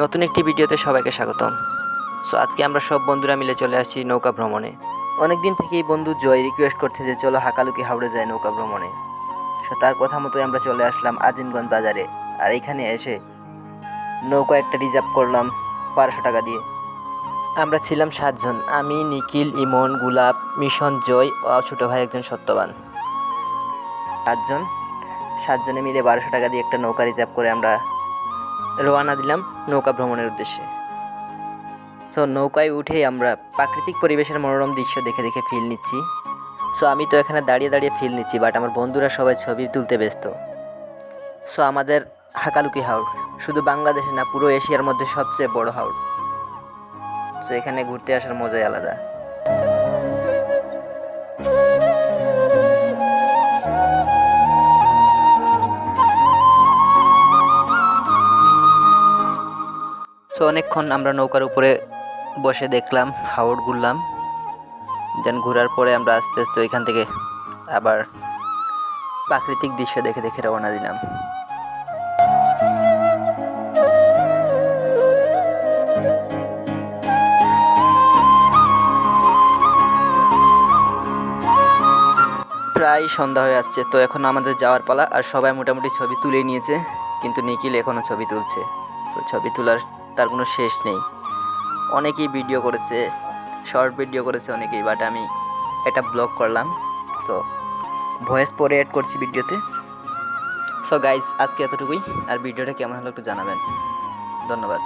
নতুন একটি ভিডিওতে সবাইকে স্বাগতম। সো আজকে আমরা সব বন্ধুরা মিলে চলে আসছি নৌকা ভ্রমণে। অনেক দিন থেকেই বন্ধু জয় রিকোয়েস্ট করছে যে চলো হাকালুকি হাওড়ে যায় নৌকা ভ্রমণে। সো তার কথা মতোই আমরা চলে আসলাম আজিমগঞ্জ বাজারে। আর এখানে এসে নৌকা একটা রিজার্ভ করলাম বারোশো টাকা দিয়ে। আমরা ছিলাম সাতজন, আমি, নিখিল, ইমন, গুলাব, মিশন, জয় ও ছোটো ভাই একজন সত্যবান। সাতজন? সাতজনে মিলে বারোশো টাকা দিয়ে একটা নৌকা রিজার্ভ করে আমরা রওনা দিলাম নৌকা ভ্রমণের উদ্দেশ্যে। সো নৌকায় উঠেই আমরা প্রাকৃতিক পরিবেশের মনোরম দৃশ্য দেখে দেখে ফিল নিচ্ছি। সো আমি তো এখানে দাঁড়িয়ে দাঁড়িয়ে ফিল নিচ্ছি বাট আমার বন্ধুরা সবাই ছবি তুলতে ব্যস্ত। সো আমাদের হাকালুকি হাওড় শুধু বাংলাদেশে না, পুরো এশিয়ার মধ্যে সবচেয়ে বড় হাওড় সো এখানে ঘুরতে আসার মজাই আলাদা। সো অনেকক্ষণ আমরা নৌকার উপরে বসে দেখলাম হাওড় ঘুরলাম। দেন ঘোরার পরে আমরা আস্তে আস্তে ওইখান থেকে আবার প্রাকৃতিক দৃশ্য দেখে দেখে রওনা দিলাম। প্রায় সন্ধ্যা হয়ে আসছে, তো এখন আমাদের যাওয়ার পালা, আর সবাই মোটামুটি ছবি তুলে নিয়েছে, কিন্তু নিখিল এখনও ছবি তুলছে। সো ছবি তোলার তার কোনো শেষ নেই। অনেকেই ভিডিও করেছে শর্ট ভিডিও করেছে অনেকেই বাট আমি একটা ব্লগ করলাম। সো ভয়েস পরে অ্যাড করছি ভিডিওতে সো গাইজ আজকে এতটুকুই। আর ভিডিওটা কেমন হলো একটু জানাবেন। ধন্যবাদ।